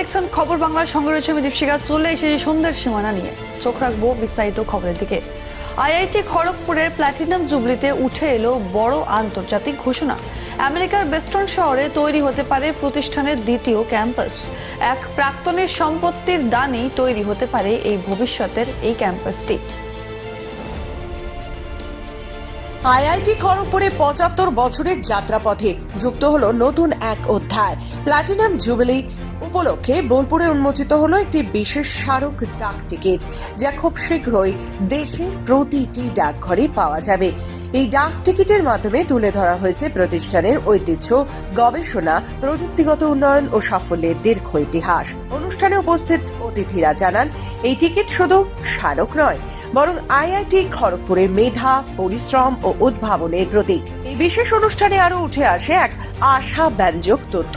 দেখছেন খবর বাংলার সঙ্গে রয়েছে আমি দীপশিকা চলে এসেছি সন্ধ্যের সীমানা নিয়ে। চোখ রাখব বিস্তারিত খবরের দিকে। আইআইটি খড়গপুরের প্ল্যাটিনাম জুবলিতে উঠে এলো বড় আন্তর্জাতিক ঘোষণা। আমেরিকার বেস্টন শহরে তৈরি হতে পারে প্রতিষ্ঠানের দ্বিতীয় ক্যাম্পাস। এক প্রাক্তনের সম্পত্তির দানেই তৈরি হতে পারে এই ভবিষ্যতের এই ক্যাম্পাসটি। আইআইটি খড়গপুরে পঁচাত্তর বছরের যাত্রাপথে যুক্ত হলো নতুন এক অধ্যায়। প্ল্যাটিনাম জুবিলি উপলক্ষে বোলপুরে উন্মোচিত হলো একটি বিশেষ স্মারক ডাক টিকিট, যা খুব শীঘ্রই দেশের প্রতিটি ডাকঘরে পাওয়া যাবে। এই ডাক টিকিটের মাধ্যমে তুলে ধরা হয়েছে প্রতিষ্ঠানের ঐতিহ্য, গবেষণা, প্রযুক্তিগত উন্নয়ন ও সাফল্যের দীর্ঘ ইতিহাস। অনুষ্ঠানে উপস্থিত অতিথিরা জানান, এই টিকিট শুধু স্মারক নয়, বরং আইআইটি খড়গপুরের মেধা, পরিশ্রম ও উদ্ভাবনের প্রতীক। এই বিশেষ অনুষ্ঠানে আরও উঠে আসে এক আশা ব্যঞ্জক তথ্য,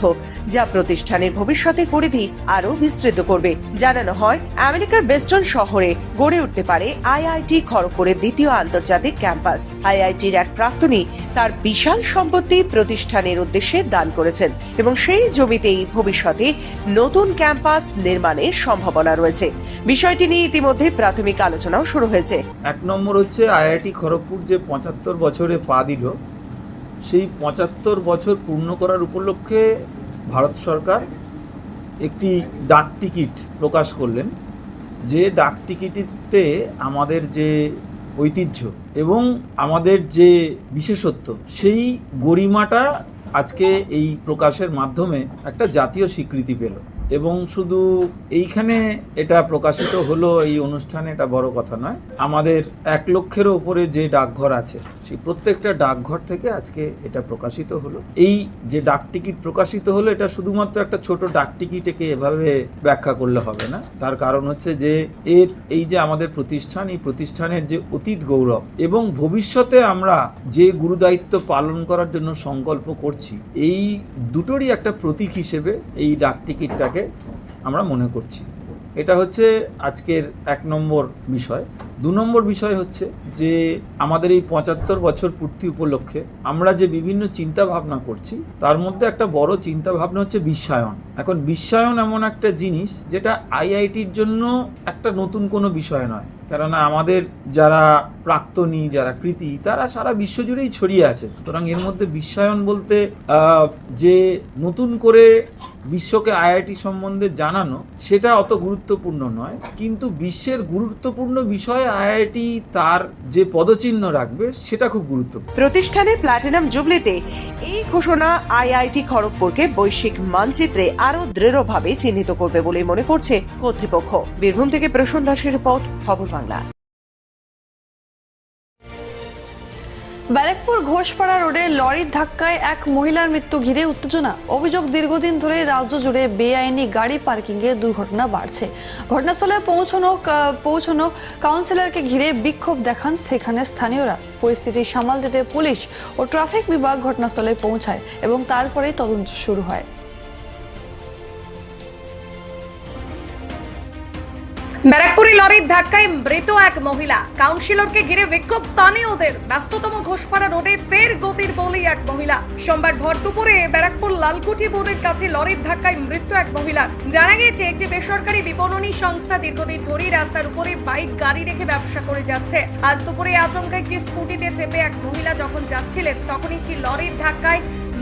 যা প্রতিষ্ঠানের ভবিষ্যতের পরিধি আরও বিস্তৃত করবে। জানানো হয়, আমেরিকার বেস্টন শহরে গড়ে উঠতে পারে আইআইটি খড়গপুরের দ্বিতীয় আন্তর্জাতিক ক্যাম্পাস। আইআইটির এক প্রাক্তনী তার বিশাল সম্পত্তি প্রতিষ্ঠানের উদ্দেশ্যে দান করেছেন এবং সেই জমিতেই ভবিষ্যতে নতুন ক্যাম্পাস নির্মাণের সম্ভাবনা রয়েছে। বিষয়টি নিয়ে ইতিমধ্যে প্রাথমিক আলোচনাও শুরু হয়েছে। এক নম্বর হচ্ছে আইআইটি খড়গপুর যে পঁচাত্তর বছরে পা দিল, সেই পঁচাত্তর বছর পূর্ণ করার উপলক্ষে ভারত সরকার একটি ডাক টিকিট প্রকাশ করলেন, যে ডাক টিকিটিতে আমাদের যে ঐতিহ্য এবং আমাদের যে বিশেষত্ব, সেই গরিমাটা আজকে এই প্রকাশের মাধ্যমে একটা জাতীয় স্বীকৃতি পেল। এবং শুধু এইখানে এটা প্রকাশিত হলো, এই অনুষ্ঠানে এটা বড় কথা নয়। আমাদের এক লক্ষের উপরে যে ডাকঘর আছে, সেই প্রত্যেকটা ডাকঘর থেকে আজকে এটা প্রকাশিত হলো। এই যে ডাক টিকিট প্রকাশিত হলো, এটা শুধুমাত্র একটা ছোট ডাক টিকিটকে এভাবে ব্যাখ্যা করলে হবে না। তার কারণ হচ্ছে যে, এর এই যে আমাদের প্রতিষ্ঠান, এই প্রতিষ্ঠানের যে অতীত গৌরব এবং ভবিষ্যতে আমরা যে গুরুদায়িত্ব পালন করার জন্য সংকল্প করছি, এই দুটোরই একটা প্রতীক হিসেবে এই ডাক টিকিটটাকে আমরা মনে করছি। এটা হচ্ছে আজকের এক নম্বর বিষয়। দু নম্বর বিষয় হচ্ছে যে আমাদের এই পঁচাত্তর বছর পূর্তি উপলক্ষে আমরা যে বিভিন্ন চিন্তা ভাবনা করছি, তার মধ্যে একটা বড় চিন্তা ভাবনা হচ্ছে বিশ্বায়ন। এখন বিশ্বায়ন এমন একটা জিনিস যেটা আইআইটির জন্য একটা নতুন কোনো বিষয় নয়। কেননা আমাদের যারা প্রাক্তনী, যারা কৃতি, তারা সারা বিশ্বজুড়েই ছড়িয়ে আছে। সুতরাং এর মধ্যে বিশ্বায়ন বলতে যে নতুন করে বিশ্বকে আইআইটি সম্বন্ধে জানানো, সেটা অত গুরুত্বপূর্ণ নয়। কিন্তু বিশ্বের গুরুত্বপূর্ণ বিষয়ে আইআইটি তার যে পদচিহ্ন রাখবে, সেটা খুব গুরুত্বপূর্ণ। প্রতিষ্ঠানের প্ল্যাটিনাম জুবলিতে এই ঘোষণা আইআইটি খড়গপুরকে বৈশ্বিক মানচিত্রে আরও দৃঢ়ভাবে চিহ্নিত করবে বলে মনে করছে কর্তৃপক্ষ। বীরভূম থেকে প্রসন্ন দাসের রিপোর্ট, খবর বাংলা। ব্যারাকপুর ঘোষপাড়া রোডে লরির ধাক্কায় এক মহিলার মৃত্যু ঘিরে উত্তেজনা। অভিযোগ দীর্ঘদিন ধরে রাজ্য জুড়ে বেআইনি গাড়ি পার্কিংয়ে দুর্ঘটনা বাড়ছে। ঘটনাস্থলে পৌঁছানো পৌঁছানো কাউন্সিলরকে ঘিরে বিক্ষোভ দেখান সেখানে স্থানীয়রা। পরিস্থিতি সামাল দিতে পুলিশ ও ট্রাফিক বিভাগ ঘটনাস্থলে পৌঁছায় এবং তারপরেই তদন্ত শুরু হয়। ব্যারাকপুরে লরির ধাক্কায় মৃত এক মহিলা। কাউন্সিলরকে ঘিরে বিক্ষোভ স্থানীয়দের। ব্যস্ততম ঘোষপাড়া রোডে ফের গতির বলি এক মহিলা। সোমবার ভর দুপুরে ব্যারাকপুর লালকুটি বোর্ডের কাছে লরির ধাক্কায় মৃত্যু এক মহিলার জানা গিয়েছে, একটি বেসরকারি বিপণনী সংস্থা দীর্ঘদিন ধরেই রাস্তার উপরে বাইক, গাড়ি রেখে ব্যবসা করে যাচ্ছে। আজ দুপুরে আচমকা একটি স্কুটিতে চেপে এক মহিলা যখন যাচ্ছিলেন, তখন একটি লরির ধাক্কায়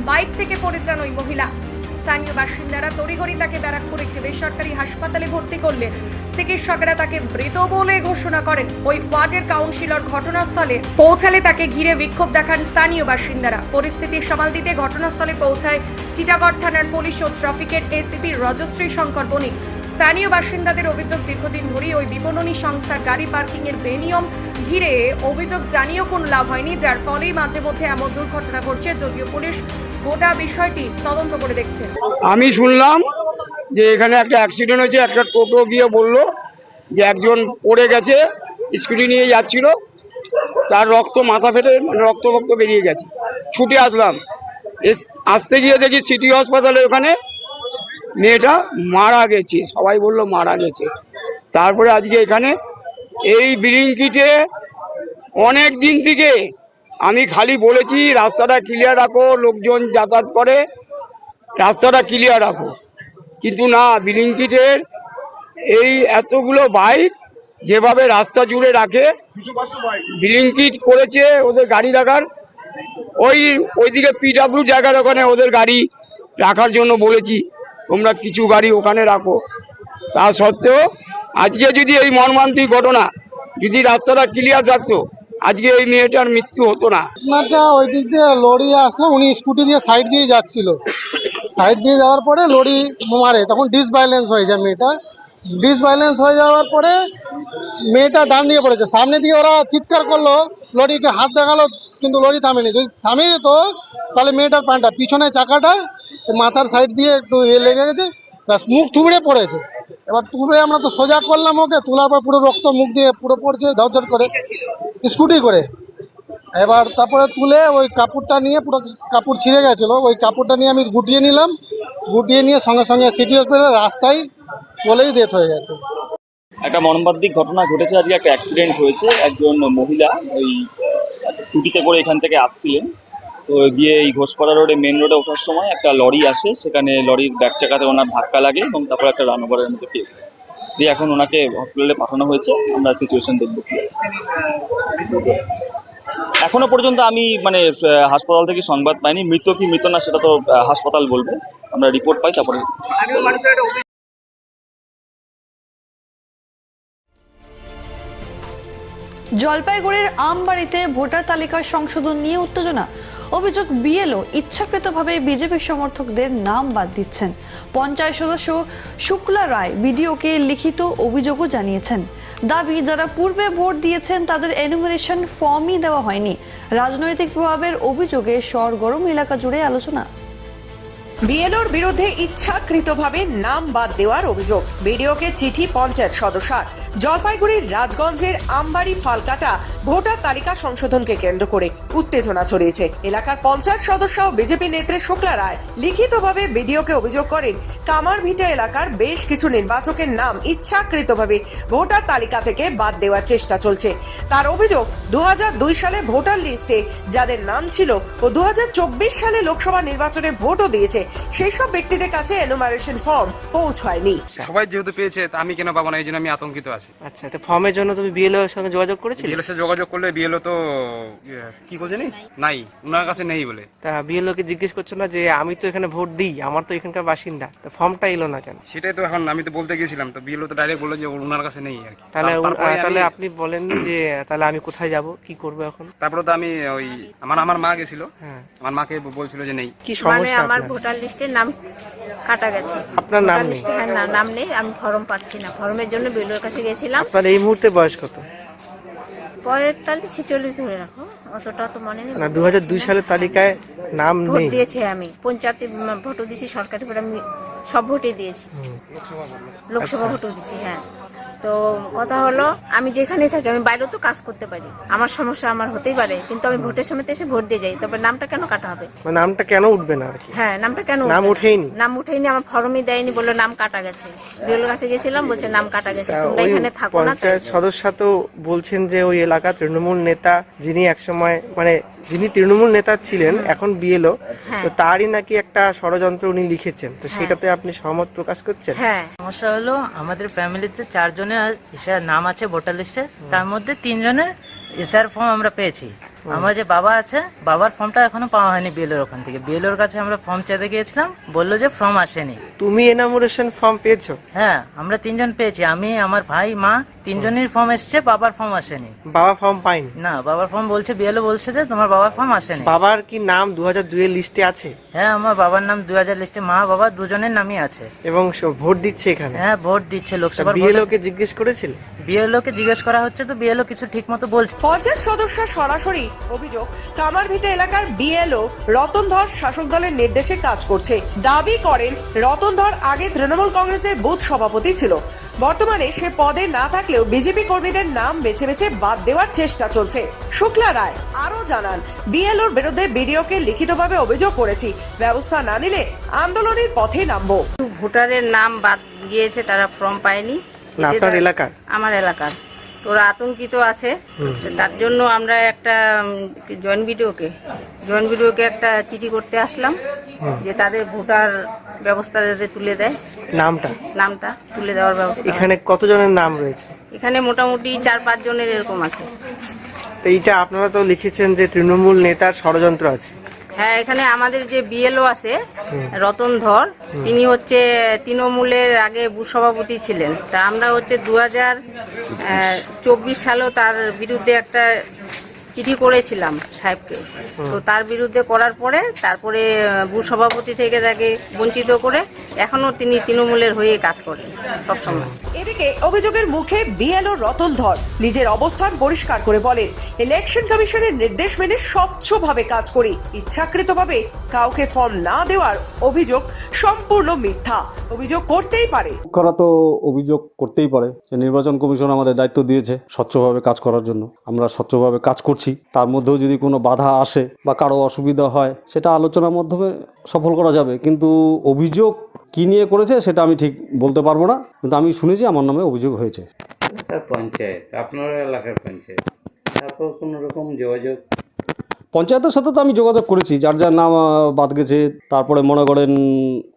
বাইক থেকে পড়ে যান ওই মহিলা। স্থানীয় বাসিন্দারা তড়িঘড়ি তাকে ব্যারাকপুর একটি বেসরকারি হাসপাতালে ভর্তি করলে চিকিৎসকেরা তাকে মৃত বলে ঘোষণা করেন। ওই ওয়ার্ডের কাউন্সিলর ঘটনাস্থলে পৌঁছালে তাকে ঘিরে বিক্ষোভ দেখান স্থানীয় বাসিন্দারা। পরিস্থিতি সামাল দিতে ঘটনাস্থলে পৌঁছায় টিটাগড় থানার পুলিশ ও ট্রাফিকের এসিপি রজশ্রী শঙ্কর বণিক। স্থানীয় বাসিন্দাদের অভিযোগ, দীর্ঘদিন ধরেই ওই বিপণনী সংস্থার গাড়ি পার্কিং এর বেনিয়ম ঘিরে অভিযোগ জানিয়েও কোনো লাভ হয়নি, যার ফলেই মাঝে মধ্যে এমন দুর্ঘটনা ঘটছে, যদিও পুলিশ গোটা বিষয়টি তদন্ত করে দেখছে আমি শুনলাম যে এখানে একটা অ্যাক্সিডেন্ট হয়েছে, একটা টোটো গিয়ে বলল যে একজন পড়ে গেছে স্কুটি নিয়ে যাচ্ছিল, তার রক্ত মাথা ফেটে মানে রক্ত রক্ত বেরিয়ে গেছে। ছুটে আসলাম। আসতে গিয়ে দেখি সিটি হসপিটালে ওখানে মেয়েটা মারা গেছে, সবাই বলল মারা গেছে। তারপরে আজকে এখানে এই বিরিঙ্কিটে অনেক দিন থেকে আমি খালি বলেছি, রাস্তাটা ক্লিয়ার রাখো, লোকজন যাতায়াত করে। রাস্তাটা ক্লিয়ার রাখো। কিন্তু না বিলিংকিটের এই এতগুলো বাইক যেভাবে রাস্তা জুড়ে রাখে বিলিংকিট করেছে ওদের গাড়ি রাখার। ওই, ওইদিকে পিডাব্লিউ জায়গার ওখানে ওদের গাড়ি রাখার জন্য বলেছি, তোমরা কিছু গাড়ি ওখানে রাখো। তা সত্ত্বেও, আজকে যদি এই মর্মান্তিক ঘটনা, যদি রাস্তাটা ক্লিয়ার থাকতো আজকে এই মেয়েটার মৃত্যু হতো না। আপনারটা ওই দিক দিয়ে লরি আসলো উনি স্কুটি দিয়ে সাইড দিয়ে যাচ্ছিল। সাইড দিয়ে যাওয়ার পরে লরি মারে, তখন ডিসব্যালেন্স হয়ে যায় মেয়েটা। ডিসব্যালেন্স হয়ে যাওয়ার পরে মেয়েটা ডান দিয়ে পড়েছে। সামনে দিয়ে ওরা চিৎকার করল, লরিকে হাত দেখাল, কিন্তু লরি থামেনি। যদি থামিয়ে যেত, তাহলে মেয়েটার প্যান্টটা পিছনে চাকাটা মাথার সাইড দিয়ে একটু ইয়ে লেগে গেছে মুখ থুবড়ে পড়েছে। এবার তুলে আমরা তো সোজা করলাম ওকে, তোলার পর পুরো রক্ত মুখ দিয়ে পুরো পড়ছে ধর করে, স্কুটি করে। এবার তারপরে তুলে ওই কাপড়টা নিয়ে পুরো কাপড় ছিঁড়ে গেছিল, ওই কাপড়টা নিয়ে আমি গুটিয়ে নিলাম, গুটিয়ে নিয়ে সঙ্গে সঙ্গে সিটি হসপিটালে রাস্তায় বলেই ডেথ হয়ে গেছে। একটা মর্মান্তিক ঘটনা ঘটেছে, আজকে একটা অ্যাক্সিডেন্ট হয়েছে, একজন মহিলা ওই স্কুটিতে করে এখান থেকে আসছিলেন। তো গিয়ে এই ঘোষপাড়া রোডে মেন রোডে ওঠার সময় একটা লরি আসে, সেখানে লরির ব্যাক চাকাতে ওনার ধাক্কা লাগে এবং তারপর একটা রানওভারের মধ্যে কেস দিয়ে এখন ওনাকে হসপিটালে পাঠানো হয়েছে, আমরা সিচুয়েশন দেখব কি আছে। এখনও পর্যন্ত আমি মানে হাসপাতাল থেকে সংবাদ পাইনি। মৃত কি মৃত না সেটা তো হাসপাতাল বলবে। আমরা রিপোর্ট পাই, তারপরে জলপাইগুড়ির আমবাড়িতে ভোটার তালিকা সংশোধন নিয়ে উত্তেজনা। অভিযোগ বিএলও ইচ্ছাকৃতভাবে বিজেপি সমর্থকদের নাম বাদ দিচ্ছেন। পঞ্চায়েত সদস্য শুক্লা রায় বিডিওকে লিখিত অভিযোগও জানিয়েছেন। দাবি, যারা পূর্বে ভোট দিয়েছেন তাদের এনুমিনেশন ফর্মই দেওয়া হয়নি। রাজনৈতিক প্রভাবের অভিযোগে সরগরম এলাকা জুড়ে আলোচনা। বিএলওর বিরুদ্ধে ইচ্ছাকৃতভাবে নাম বাদ দেওয়ার অভিযোগ। বিডিওকে চিঠি পঞ্চায়েত সদস্যার। জলপাইগুড়ির রাজগঞ্জের আমবাড়ি ফালকাটা ভোটার তালিকা সংশোধনকে কেন্দ্র করে উত্তেজনা ছড়িয়েছে। এলাকার পঞ্চায়েত সদস্য ও বিজেপি নেত্রী শুক্লা রায় লিখিতভাবে বিডিওকে অভিযোগ করেন, কামারভিটা এলাকার বেশ কিছু নির্বাচকের নাম ইচ্ছাকৃতভাবে ভোটার তালিকা থেকে বাদ দেওয়ার চেষ্টা চলছে। তার অভিযোগ দু হাজার দুই সালে ভোটার লিস্টে যাদের নাম ছিল ও দু হাজার চব্বিশ সালে লোকসভা নির্বাচনে ভোটও দিয়েছে সেই সব ব্যক্তিদের কাছে এনুমারেশন ফর্ম পৌঁছায়নি। সবাই যেহেতু পেয়েছে আমি কেন পাবো না? এই জন্য আমি আতঙ্কিত আছি। আচ্ছা তো ফর্মের জন্য তুমি বিএলও এর সঙ্গে যোগাযোগ করেছিলে? বিএলও সাথে যোগাযোগ করলে বিএলও তো ইয়ে, কি নাই। ওনার কাছে নেই বলে। তা বিএলও কে জিজ্ঞেস করছ না যে আমি তো এখানে ভোট দিই আমার তো এখানকার বাসিন্দা তো ফর্মটা এলো না কেন? সেটাই তো এখন আমি তো বলতে গিয়েছিলাম তো বিএলও তো ডাইরেক্ট বলল যে ওনার কাছে নেই আর কি। তাহলে তার- তারপরে তাহলে আমি- আপনি বলেননি যে তাহলে আমি কোথায় যাব কি করব এখন? তারপরে তো আমি ওই আমার আমার মা গেছিল। হ্যাঁ। আমার মাকে বলছিল যে নেই। কি মানে সমস্যা আমার আপনার? ভোটার লিস্টে নাম কাটা গেছে। আপনার নাম ভোটার নেই? লিস্টে হ্যাঁ না নাম নেই আমি ফর্ম পাচ্ছি না। ফর্মের জন্য বিলুর কাছে গেছিলাম আপনার এই মুহূর্তে বয়স কত? পঁয়তাল্লিশ ছেচল্লিশ ধরে রাখো অতটা তো মনে নেই। না দু সালের তালিকায় নাম ভোট নেই। দিয়েছি আমি পঞ্চায়েতে ভোটও দিয়েছি সরকারি ভোট আমি সব ভোটই দিয়েছি। লোকসভা ভোটও দিয়েছি হ্যাঁ। তো কথা হলো আমি যেখানে থাকি আমি বাইরেও তো কাজ করতে পারি। আমার সমস্যা আমার হতেই পারে কিন্তু আমি ভোটের সময় এসে ভোট দিয়ে যাই তবে নামটা কেন কাটা হবে? মানে নামটা কেন উঠবে না আর কি? হ্যাঁ নামটা কেন নাম উঠেইনি? নাম উঠেইনি আমার ফর্মই দেয়নি বলল নাম কাটা গেছে। বিএল কাছে গেছিলাম বলছে নাম কাটা গেছে তোমরা এখানে থাকো না পঞ্চায়েত সদস্য তো বলছেন যে ওই এলাকা তৃণমূল নেতা যিনি একসময় মানে যিনি তৃণমূল নেতা ছিলেন এখন বিএলও হ্যাঁ। তো তারই নাকি একটা ষড়যন্ত্র উনি লিখেছেন। তো সেটাতে আপনি সহমত প্রকাশ করছেন? হ্যাঁ। সমস্যা হলো আমাদের ফ্যামিলিতে চারজনের এসআর নাম আছে ভোটার লিস্টে। তার মধ্যে তিনজনের এসআর ফর্ম আমরা পেয়েছি। আমার যে বাবা আছে বাবার ফর্মটা এখনও পাওয়া হয়নি বিএলওর ওখান থেকে। বিএলওর কাছে আমরা ফর্ম চাইতে গিয়েছিলাম বলল যে ফর্ম আসেনি। তুমি এনামোরেশন ফর্ম পেয়েছ? হ্যাঁ আমরা তিনজন পেয়েছি। আমি আমার ভাই মা তিনজনের ফর্ম এসছে বাবার ফর্ম আসেনি। বাবা ফর্ম পাইনি? না বাবার ফর্ম বলছে বিএলও বলছে যে তোমার বাবার ফর্ম আসেনি। বাবার কি নাম দু হাজার দুইয়ের লিস্টে আছে? হ্যাঁ আমার বাবার নাম দুই হাজার লিস্টে মা বাবা দুজনের নামই আছে। এবং ভোট দিচ্ছে এখানে? হ্যাঁ ভোট দিচ্ছে লোকসভার বিএলও কে জিজ্ঞেস করেছিল? বিএলও কে জিজ্ঞেস করা হচ্ছে তো বিএলও কিছু ঠিক মতো বলছে। পঞ্চায়েত সদস্য সরাসরি অভিযোগ কামারভিটা এলাকার বিএলও রতন ধর শাসক দলের নির্দেশে কাজ করছে। দাবি করেন রতন ধর আগে তৃণমূল কংগ্রেসের বুথ সভাপতি ছিল। বর্তমানে সে পদে না থাকলেও বিজেপি কর্মীদের নাম বেছে বেছে বাদ দেওয়ার চেষ্টা চলছে। শুক্লা রায় আরও জানান বিএলওর বিরুদ্ধে বিডিওকে লিখিতভাবে অভিযোগ করেছি। ব্যবস্থা না নিলে আন্দোলনের পথে নামবো। ভোটারের নাম বাদ গিয়েছে তারা ফর্ম পায়নি। না আপনার এলাকার? আমার এলাকার। তো ওরা আতঙ্কিত আছে। তার জন্য আমরা একটা জয়েন্ট ভিডিওকে জয়েন্ট বিডিওকে একটা চিঠি করতে আসলাম যে তাদের ভোটার ব্যবস্থা যাতে তুলে দেয়। নামটা? নামটা তুলে দেওয়ার ব্যবস্থা। এখানে কতজনের নাম রয়েছে? এখানে মোটামুটি চার পাঁচ জনের এরকম আছে। তো এইটা আপনারা তো লিখেছেন যে তৃণমূল নেতার ষড়যন্ত্র আছে। হ্যাঁ এখানে আমাদের যে বিএলও আছে রতন ধর তিনি হচ্ছে তৃণমূলের আগে সভাপতি ছিলেন। তা আমরা হচ্ছে দু হাজার চব্বিশ সালেও তার বিরুদ্ধে একটা চিঠি করেছিলাম সাহেবকে। তো তার বিরুদ্ধে করার পরে তারপরে সভাপতি থেকে তাকে বঞ্চিত করে এখনও তিনি তৃণমূলের হয়ে কাজ করেন সবসময়। এদিকে অভিযোগের মুখে বিএলও রতন ধর নিজের অবস্থান পরিষ্কার করে বলেন ইলেকশন কমিশনের নির্দেশ মেনে স্বচ্ছভাবে কাজ করি। ইচ্ছাকৃতভাবে কাউকে ফর্ম না দেওয়ার অভিযোগ সম্পূর্ণ মিথ্যা। অভিযোগ করতেই পারে। করা তো অভিযোগ করতেই পারে যে নির্বাচন কমিশন আমাদের দায়িত্ব দিয়েছে স্বচ্ছভাবে কাজ করার জন্য। আমরা স্বচ্ছভাবে কাজ করছি তার মধ্যেও যদি কোনো বাধা আসে বা কারও অসুবিধা হয়, সেটা আলোচনার মাধ্যমে সফল করা যাবে। কিন্তু অভিযোগ কী নিয়ে করেছে সেটা আমি ঠিক বলতে পারব না। কিন্তু আমি শুনেছি আমার নামে অভিযোগ হয়েছে। পঞ্চায়েত, আপনার এলাকার পঞ্চায়েত। তারপর কোনো রকম যোগাযোগ পঞ্চায়েতের সাথে তো আমি যোগাযোগ করেছি যার যার নাম বাদ গেছে। তারপরে মনে করেন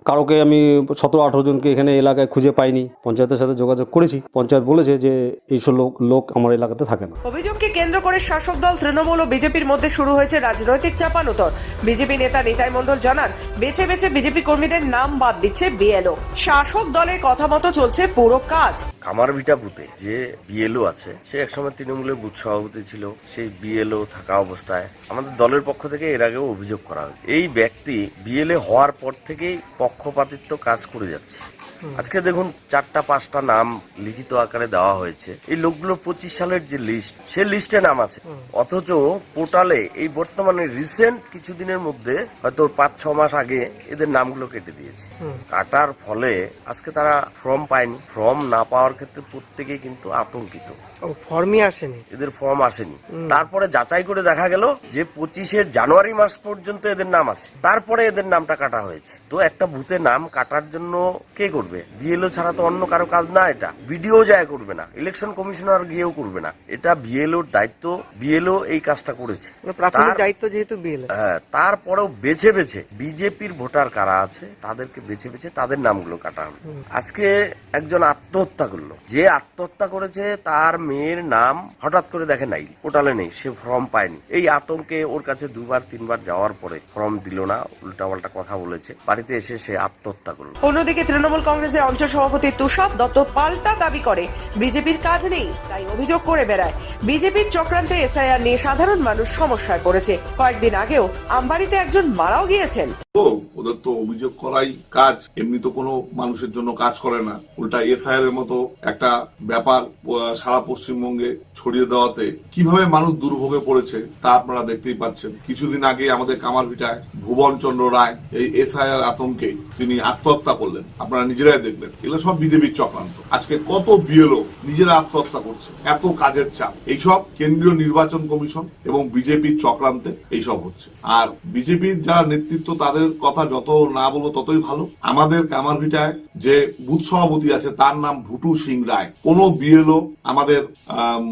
কারোকে আমি সতেরো আঠেরো জনকে এখানে এলাকায় খুঁজে পাইনি। পঞ্চায়েতের সাথে যোগাযোগ করেছি। পঞ্চায়েত বলেছে যে এইসব লোক লোক আমার এলাকাতে থাকে না। অভিযোগকে কেন্দ্র করে শাসক দল তৃণমূল ও বিজেপির মধ্যে শুরু হয়েছে রাজনৈতিক চাপানোতর। বিজেপি নেতা নিতাই মণ্ডল জানান বেছে বেছে বিজেপি কর্মীদের নাম বাদ দিচ্ছে বিএলও। শাসক দলের কথা মতো চলছে পুরো কাজ। কামারভিটা বুথে যে বিএলও আছে সে একসময় তৃণমূলের বুথ সভাপতি ছিল। সেই বিএলও থাকা অবস্থায় আমাদের দলের পক্ষ থেকে এর আগেও অভিযোগ করা হয়। এই ব্যক্তি বিএলএ হওয়ার পর থেকেই পক্ষপাতিত্ব কাজ করে যাচ্ছে। আজকে দেখুন চারটা পাঁচটা নাম লিখিত আকারে দেওয়া হয়েছে। এই লোকগুলো পঁচিশ সালের যে লিস্ট সে লিস্টে নাম আছে। অথচ পোর্টালে এই বর্তমানে রিসেন্ট কিছুদিনের মধ্যে হয়তো পাঁচ ছ মাস আগে এদের নামগুলো কেটে দিয়েছে। কাটার ফলে আজকে তারা ফর্ম পায়নি। ফর্ম না পাওয়ার ক্ষেত্রে প্রত্যেকেই কিন্তু আতঙ্কিত। ফর্মই আসেনি? এদের ফর্ম আসেনি। তারপরে যাচাই করে দেখা গেল যে পঁচিশের জানুয়ারি মাস পর্যন্ত এদের নাম আছে। তারপরে এদের নামটা কাটা হয়েছে। তো একটা বুথে নাম কাটার জন্য কে করবে? বিএলও ছাড়া তো অন্য কারও কাজ না এটা। বিডিও যায় করবে না। ইলেকশন কমিশনার গিয়েও করবে না। এটা বিএলওর দায়িত্ব। বিএলও এই কাজটা করেছে। মানে প্রাথমিক দায়িত্ব যেহেতু হ্যাঁ তারপরেও বেছে বেছে বিজেপির ভোটার কারা আছে তাদেরকে বেছে বেছে তাদের নামগুলো কাটা হলো আজকে একজন আত্মহত্যা করল। যে আত্মহত্যা করেছে তার মেয়ের নাম হঠাৎ করে দেখে নাই। পোর্টালে নেই সে ফর্ম পায়নি। এই আতঙ্কে ওর কাছে দুবার তিনবার যাওয়ার পরে ফর্ম দিল না উল্টাপাল্টা কথা বলেছে। বাড়িতে এসে সে আত্মহত্যা করল। অন্যদিকে তৃণমূল কংগ্রেসের অঞ্চল সভাপতি তুষার দত্ত পাল্টা দাবি করে। বিজেপির কাজ নেই, তাই অভিযোগ করে বেড়ায়। বিজেপির চক্রান্তে এসআইআর নিয়ে সাধারণ মানুষ সমস্যায় পড়েছে। কয়েকদিন আগেও আমবাড়িতে একজন মারাও গিয়েছেন। ওদের তো অভিযোগ করাই কাজ। এমনি তো কোনো মানুষের জন্য কাজ করে না। উল্টা এসআইআর এর মতো একটা ব্যাপার সারা পশ্চিমবঙ্গে ছড়িয়ে দেওয়াতে কীভাবে মানুষ দুর্ভোগে পড়েছে তা আপনারা দেখতেই পাচ্ছেন। কিছুদিন আগে আমাদের কামারভিটায় ভুবন চন্দ্র রায় এই এসআইআর আতঙ্কে তিনি আত্মহত্যা করলেন। আপনারা নিজেরাই দেখলেন। এগুলো সব বিজেপির চক্রান্ত। আজকে কত বিএলও নিজেরা আত্মহত্যা করছে। এত কাজের চাপ। এইসব কেন্দ্রীয় নির্বাচন কমিশন এবং বিজেপির চক্রান্তে এইসব হচ্ছে। আর বিজেপির যারা নেতৃত্ব, তাদের কথা যত না বলব ততই ভালো। আমাদের কামারভিটায় যে বুথ সভাপতি আছে তার নাম ভুটু সিং রায়। কোন বিএলও আমাদের আম,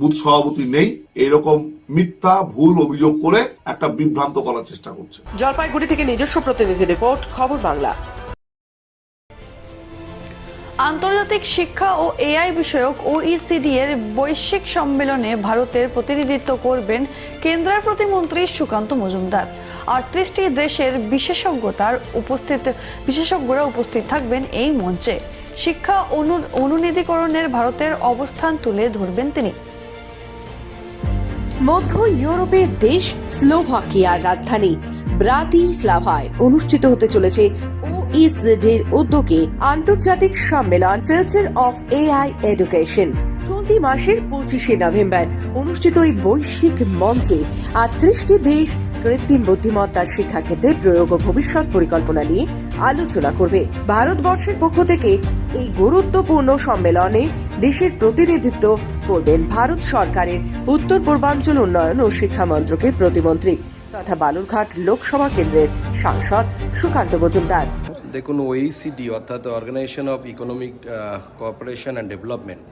বুথ সভাপতি নেই। এরকম মিথ্যা ভুল অভিযোগ করে একটা বিভ্রান্ত করার চেষ্টা করছে। জলপাইগুড়ি থেকে নিজস্ব প্রতিনিধি রিপোর্ট খবর বাংলা। আন্তর্জাতিক শিক্ষা ও এআই বিষয়ক ওইসিডি এর বৈশ্বিক সম্মেলনে ভারতের প্রতিনিধিত্ব করবেন কেন্দ্রের প্রতিমন্ত্রী সুকান্ত মজুমদার। আটত্রিশটি দেশের বিশেষজ্ঞতার উপস্থিত, বিশেষজ্ঞরা উপস্থিত থাকবেন এই মঞ্চে। শিক্ষা অনু, অনুনিধিকরণের ভারতের অবস্থান তুলে ধরবেন তিনি। মধ্য ইউরোপের দেশ স্লোভাকিয়ার রাজধানী ব্রাতিস্লাভায় অনুষ্ঠিত হতে চলেছে ওইসিডির উদ্যোগে আন্তর্জাতিক সম্মেলন ফিউচার অফ এআই এডুকেশন। চলতি মাসের পঁচিশে নভেম্বর অনুষ্ঠিত এই বৈশ্বিক মঞ্চে আটত্রিশটি দেশ কৃত্রিম বুদ্ধিমত্তার শিক্ষাক্ষেত্রে প্রয়োগ ও ভবিষ্যৎ পরিকল্পনা নিয়ে আলোচনা করবে। ভারতবর্ষের পক্ষ থেকে এই গুরুত্বপূর্ণ সম্মেলনে দেশের প্রতিনিধিত্ব করবেন ভারত সরকারের উত্তর পূর্বাঞ্চল উন্নয়ন ও শিক্ষা মন্ত্রকের প্রতিমন্ত্রী তথা বালুরঘাট লোকসভা কেন্দ্রের সাংসদ সুকান্ত মজুমদার। দেখুন ওইসিডি অর্থাৎ organisation of economic cooperation and development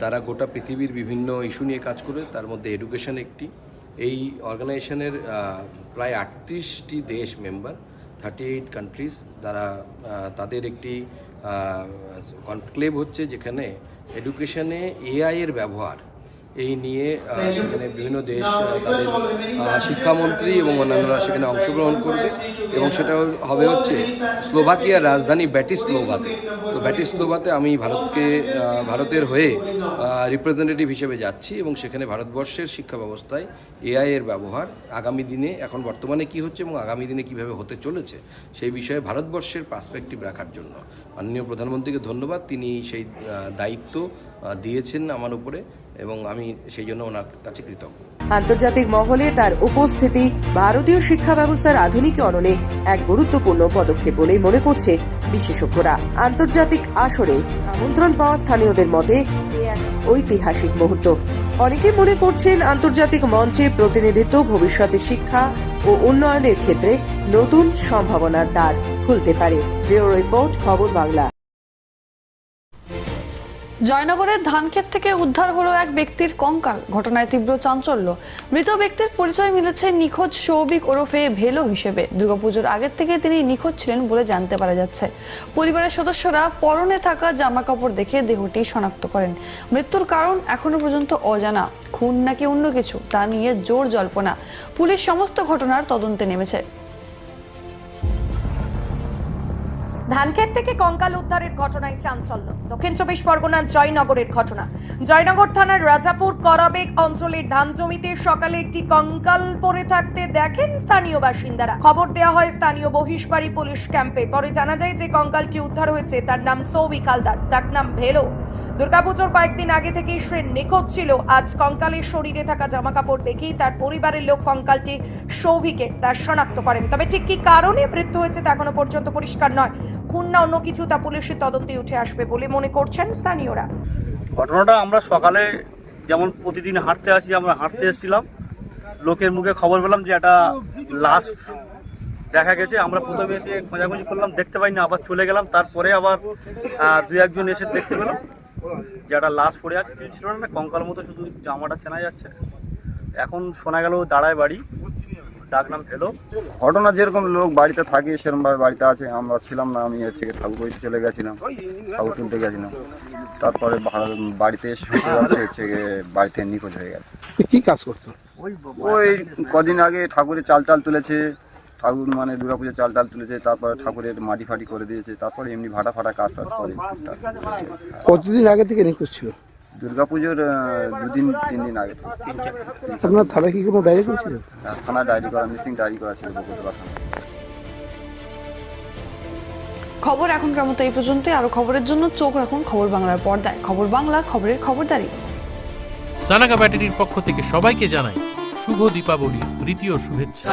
তারা গোটা পৃথিবীর বিভিন্ন ইস্যু নিয়ে কাজ করে, তার মধ্যে এডুকেশন একটি। এই অর্গানাইজেশনের প্রায় আটত্রিশটি দেশ মেম্বার থার্টি এইট কান্ট্রিজ তারা তাদের একটি কনক্লেভ হচ্ছে যেখানে এডুকেশনে এআইয়ের ব্যবহার এই নিয়ে সেখানে বিভিন্ন দেশ তাদের শিক্ষামন্ত্রী এবং অন্যান্যরা সেখানে অংশগ্রহণ করবে। এবং সেটা হবে হচ্ছে স্লোভাকিয়ার রাজধানী ব্যাটিস্লোভাতে তো ব্যাটিস্লোভাতে আমি ভারতকে ভারতের হয়ে রিপ্রেজেন্টেটিভ হিসেবে যাচ্ছি এবং সেখানে ভারতবর্ষের শিক্ষা ব্যবস্থায় এআই এর ব্যবহার আগামী দিনে এখন বর্তমানে কি হচ্ছে এবং আগামী দিনে কীভাবে হতে চলেছে সেই বিষয়ে ভারতবর্ষের পার্সপেক্টিভ রাখার জন্য। মাননীয় প্রধানমন্ত্রীকে ধন্যবাদ। তিনি সেই দায়িত্ব দিয়েছেন আমার উপরে। এবং আমি সেই জন্য ওনার কাছে কৃতজ্ঞ। আন্তর্জাতিক মহলে তার উপস্থিতি ভারতীয় শিক্ষা ব্যবস্থার আধুনিকীকরণে এক গুরুত্বপূর্ণ পদক্ষেপ বলেই মনে করছে বিশেষজ্ঞরা। আন্তর্জাতিক আসরে আমন্ত্রণ পাওয়া স্থানীয়দের মতে ঐতিহাসিক মুহূর্ত। অনেকে মনে করছেন আন্তর্জাতিক মঞ্চে প্রতিনিধিত্ব, ভবিষ্যতে শিক্ষা ও উন্নয়নের ক্ষেত্রে নতুন সম্ভাবনার দ্বার খুলতে পারে। রিপোর্ট, খবর বাংলা। জয়নগরের ধানক্ষেত থেকে উদ্ধার হলো এক ব্যক্তির কঙ্কাল। ঘটনায় তীব্র চাঞ্চল্য। মৃত ব্যক্তির পরিচয় মিলেছে নিখোঁজ সৌভিক ওরফে ভেলো হিসেবে। দুর্গাপুজোর আগের থেকে তিনি নিখোঁজ ছিলেন বলে জানতে পারা যাচ্ছে। পরিবারের সদস্যরা পরনে থাকা জামা কাপড় দেখে দেহটি শনাক্ত করেন। মৃত্যুর কারণ এখনও পর্যন্ত অজানা। খুন নাকি অন্য কিছু, তা নিয়ে জোর জল্পনা। পুলিশ সমস্ত ঘটনার তদন্তে নেমেছে। ধানক্ষেত থেকে কঙ্কাল উদ্ধারের ঘটনায় চাঞ্চল্য। দক্ষিণ চব্বিশ পরগনার জয়নগরের ঘটনা। জয়নগর থানার রাজাপুর করাবেগ অঞ্চলের ধান জমিতে সকালে একটি কঙ্কাল পড়ে থাকতে দেখেন স্থানীয় বাসিন্দারা। খবর দেওয়া হয় স্থানীয় বহিষ্পাড়ি পুলিশ ক্যাম্পে। পরে জানা যায় যে কঙ্কালটি উদ্ধার হয়েছে, তার নাম সৌবিক হালদার ডাকনাম ভেলো। দুর্গাপুজোর কয়েকদিন আগে থেকেই সে নিখোঁজ ছিল। আজ কঙ্কালের শরীরে থাকা জামা কাপড় দেখেই তার পরিবারের লোক কঙ্কালটি সৌভিকের তার শনাক্ত করেন। তবে ঠিক কি কারণে মৃত্যু হয়েছে তা এখনও পর্যন্ত পরিষ্কার নয়। খুন না অন্য কিছু তা পুলিশের তদন্তে উঠে আসবে বলে মনে করছেন স্থানীয়রা। ঘটনাটা আমরা সকালে যেমন প্রতিদিন হাঁটতে আসি, আমরা হাঁটতে এসেছিলাম। লোকের মুখে খবর পেলাম যে একটা লাশ দেখা গেছে। আমরা প্রথমে এসে খোঁজাখুঁজি করলাম, দেখতে পাইনি, আবার চলে গেলাম। তারপরে আবার দু একজন এসে দেখতে পেলাম। যে একটা লাশ পড়ে আছে কিছু ছিল না কঙ্কাল মতো শুধু জামাটা চেনা যাচ্ছে। এখন শোনা গেল দাঁড়ায় বাড়ি ডাকলাম ফেলো ঘটনা যেরকম লোক বাড়িতে থাকে সেরকম ভাবে বাড়িতে আছে। আমরা ছিলাম না আমি হচ্ছে গিয়ে ঠাকুর বাড়িতে চলে গেছিলাম ঠাকুর তুলতে গেছিলাম। তারপরে বাড়িতে এসে হচ্ছে গিয়ে বাড়িতে নিখোঁজ হয়ে গেছে। কি কাজ করতো? ওই কদিন আগে ঠাকুরের চাল টাল তুলেছে ঠাকুর মানে দুর্গাপুজোর চাল টাল তুলেছে তারপরে ঠাকুরের মাটি ফাটি করে দিয়েছে তারপরে এমনি ভাটা ফাটা কাজ টাজ করে। কতদিন আগে থেকে নিখোঁজ ছিল? দুর্গাপুজোর দুদিন তিন দিন আগে থেকে। আপনার থানা কি কোনো ডায়েরি করেছিল? থানা ডায়েরি করা মিসিং ডায়েরি করা ছিল বকুলতলা। খবর এখনকার মতো এই পর্যন্তই। আরও খবরের জন্য চোখ রাখুন খবর বাংলার পর্দায়। খবর বাংলা খবরের খবরদারি। সানাকা ব্যাটারির পক্ষ থেকে সবাইকে জানাই শুভ দীপাবলি প্রীতি ও শুভেচ্ছা